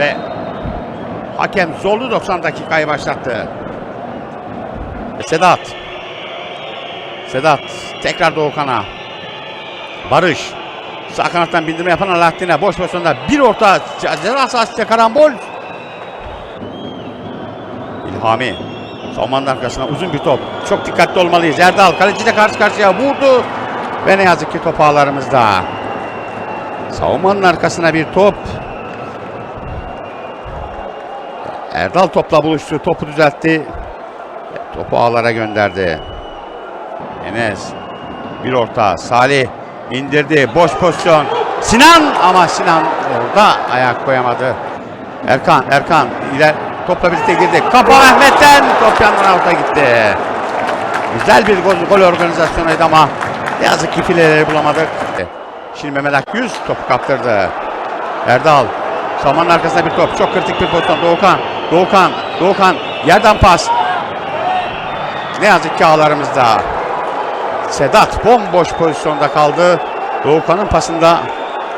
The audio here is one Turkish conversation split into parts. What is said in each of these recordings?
Ve hakem zorlu 90 dakikayı başlattı. Sedat. Sedat tekrar Doğukan'a. Barış. Sağ kanattan bindirme yapan Alaaddin'e boş pozisyonda bir orta ceza sahasında karambol. İlhami. Savunmanın arkasına uzun bir top. Çok dikkatli olmalıyız. Erdal kaleciyle karşı karşıya vurdu. Ve ne yazık ki top ağlarımızda. Savunmanın arkasına bir top. Erdal topla buluştu. Topu düzeltti. Topu ağlara gönderdi. Enes. Bir orta. Salih indirdi. Boş pozisyon. Sinan ama Sinan orada ayak koyamadı. Erkan, Erkan iler topla birlikte girdi. Kafa Ahmet'ten top yandan alta gitti. Güzel bir gol, gol organizasyonuydu ama yazık ki fileleri bulamadık. Şimdi Mehmet Akgüz topu kaptırdı. Erdal Samanın arkasında bir top. Çok kritik bir pozisyon. Doğukan. Doğukan. Doğukan. Yerden pas. Ne yazık ki ağlarımızda. Sedat bomboş pozisyonda kaldı. Doğukan'ın pasında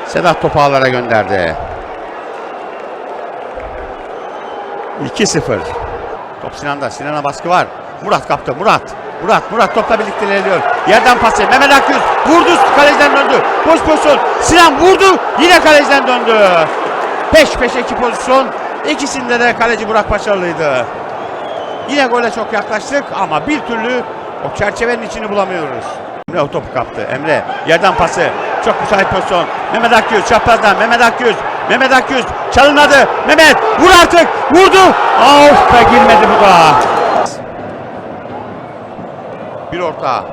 Sedat topu ağlara gönderdi. 2-0. Top Sinan'da. Sinan'a baskı var. Murat kaptı. Murat. Murat. Murat topla birlikte ilerliyor. Yerden pası. Mehmet Akgüz vurdu. Kaleciden döndü. Boş pozisyon. Sinan vurdu. Yine kaleciden döndü. Peş peşe iki pozisyon. İkisinde de kaleci Burak başarılıydı. Yine gole çok yaklaştık ama bir türlü o çerçevenin içini bulamıyoruz. Emre o topu kaptı. Emre yerden pası. Çok müsait pozisyon. Mehmet Akgüz çaprazdan. Mehmet Akgüz. Mehmet Akgüz çalınmadı. Mehmet vur artık. Vurdu. Of be girmedi bu da. Bir orta.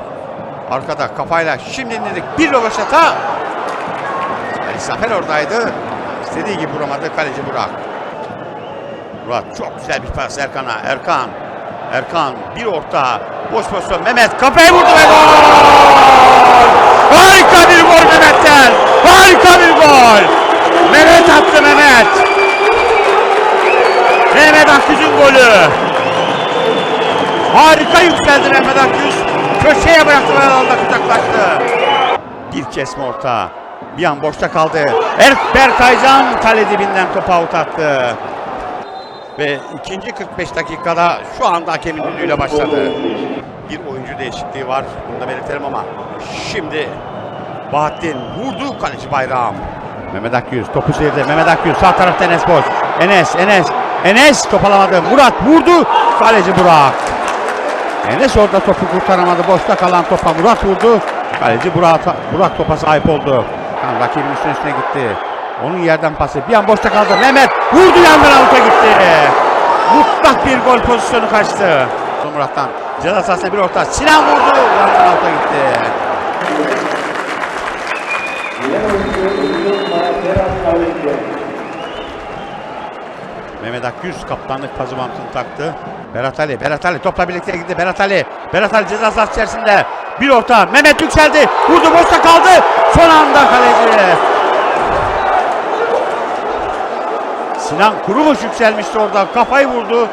Arkada kafayla şimdi indirdik. Bir rövaşata. Ali Zafer oradaydı. İstediği gibi vuramadı kaleci Burak. Murat çok güzel bir pas Erkan'a. Erkan. Erkan bir orta. Boş pozisyon Mehmet kafayı vurdu ve gol! Harika bir gol Mehmet'ten. Harika bir gol. Mehmet attı Mehmet. Mehmet Akgüz'ün golü. Harika yükseldi Mehmet Akgüz. Köşeye bıraktı ve alanda kucaklaştı. Bir kesme orta. Bir an boşta kaldı. Er Berkaycan kale dibinden topu out attı. Ve ikinci 45 dakikada şu anda hakemin düdüğüyle başladı. Bir oyuncu değişikliği var. Bunu da belirtelim ama şimdi Bahattin vurdu kaleci Bayram. Mehmet Akgüz topu seyirde. Mehmet Akgüz sağ tarafta Enes boş. Enes, Enes, Enes top alamadı. Murat vurdu. Kaleci Burak. Enes orada topu kurtaramadı. Boşta kalan topa Murat vurdu. Kaleci Burak, Burak topa sahip oldu. Tam rakibin üstüne gitti. Onun yerden pası. Bir an boşta kaldı. Mehmet vurdu yandan avuta gitti. Mutlak bir gol pozisyonu kaçtı. Murat'tan ceza sahasına bir orta. Sinan vurdu. Yandan avuta gitti. Mehmet Akgüz kaptanlık pazımansını taktı. Berat Ali, Berat Ali topla birlikte gitti. Berat Ali, Berat Ali ceza sahası içerisinde. Bir orta. Mehmet yükseldi. Vurdu boşta kaldı. Son anda kaleci. Sinan Kurumuş yükselmişti orada. Kafayı vurdu.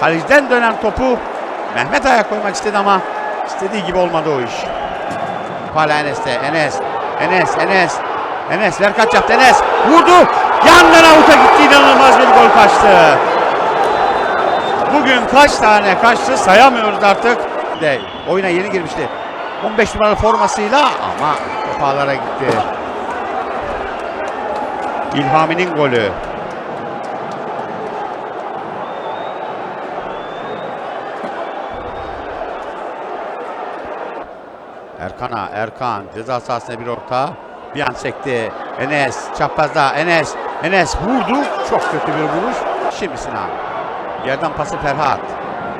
Kaleciden dönen topu Mehmet ayak koymak istedi ama istediği gibi olmadı o iş. Hala Enes'te. Enes. Enes. Enes. Enes ver kaç yaptı Enes. Vurdu. Yandan avuta gitti. İnanılmaz bir gol kaçtı. Bugün kaç tane kaçtı sayamıyoruz artık. De oyuna yeni girmişti. 15 numaralı formasıyla ama top ağlara gitti. İlhami'nin golü. Erkan'a, Erkan ceza sahasına bir orta. Bir an sekti. Enes çaprazda Enes. Enes vurdu. Çok kötü bir vuruş. Şimdi Sinan. Yerden pası Ferhat.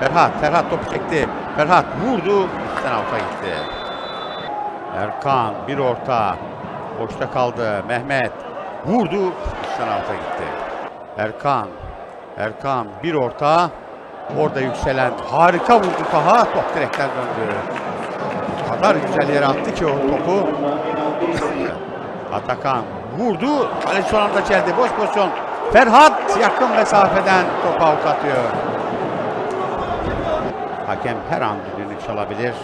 Ferhat, Ferhat topu çekti. Ferhat vurdu. Üstten avuta gitti. Erkan bir orta. Boşta kaldı. Mehmet vurdu. Üstten avuta gitti. Erkan. Erkan bir orta. Orada yükselen harika vurdu Taha. Top direkten döndü. Kadar güzel yere attı ki o topu. Atakan vurdu. Kaleci son anda çeldi. Boş pozisyon. Ferhat yakın mesafeden topu out atıyor. Hakem her an düdüğünü çalabilir.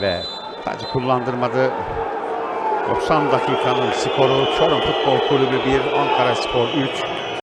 Ve sadece kullandırmadı. 90 dakikanın skoru Çorum Futbol Kulübü 1, Ankara Spor 3.